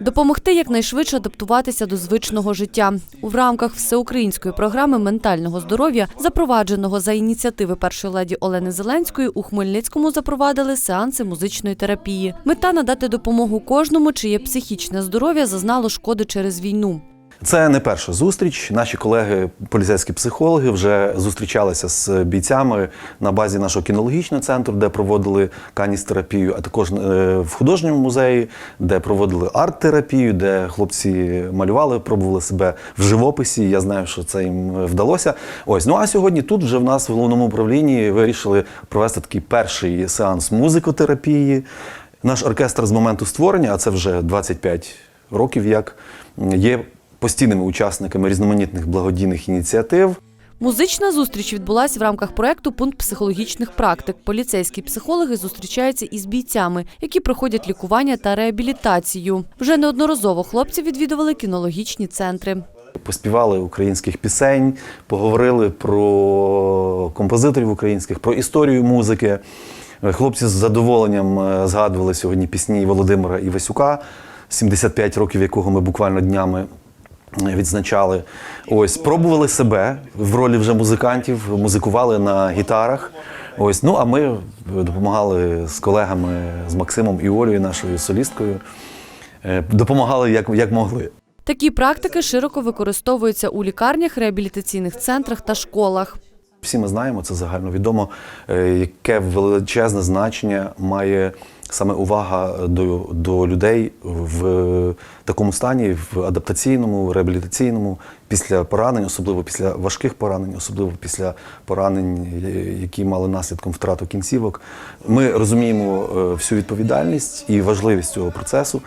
Допомогти якнайшвидше адаптуватися до звичного життя у рамках всеукраїнської програми ментального здоров'я, запровадженого за ініціативи першої леді Олени Зеленської, у Хмельницькому запровадили сеанси музичної терапії. Мета надати допомогу кожному, чиє психічне здоров'я зазнало шкоди через війну. Це не перша зустріч. Наші колеги, поліцейські психологи, вже зустрічалися з бійцями на базі нашого кінологічного центру, де проводили каністерапію, а також е, в художньому музеї, де проводили арт-терапію, де хлопці малювали, пробували себе в живописі. Я знаю, що це їм вдалося. Ось ну а сьогодні тут вже в нас в головному управлінні вирішили провести такий перший сеанс музикотерапії. Наш оркестр з моменту створення, а це вже 25 років, як є постійними учасниками різноманітних благодійних ініціатив. Музична зустріч відбулась в рамках проекту Пункт психологічних практик. Поліцейські психологи зустрічаються із бійцями, які проходять лікування та реабілітацію. Вже неодноразово хлопці відвідували кінологічні центри. Поспівали українських пісень, поговорили про композиторів українських, про історію музики. Хлопці з задоволенням е, згадували сьогодні пісні Володимира Івасюка, 75 років якого ми буквально днями відзначали. Ось пробували себе в ролі вже музикантів, музикували на гітарах. Ось, ну а ми допомагали з колегами, з Максимом і Олею, нашою солісткою. Е, Допомагали як, як могли. Такі практики широко використовуються у лікарнях, реабілітаційних центрах та школах. Всі ми знаємо, це загальновідомо, е, яке величезне значення має саме увага до, до людей в такому стані, в адаптаційному, реабілітаційному, після поранень, особливо після важких поранень, особливо після поранень, які мали наслідком втрату кінцівок. Ми розуміємо е, всю відповідальність і важливість цього процесу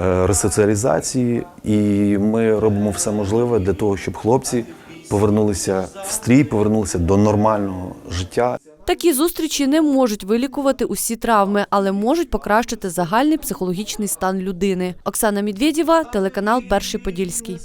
е, ресоціалізації, і ми робимо все можливе для того, щоб хлопці повернулися в стрій, повернулися до нормального життя. Такі зустрічі не можуть вилікувати усі травми, але можуть покращити загальний психологічний стан людини. Оксана Медведєва, телеканал Перший Подільський.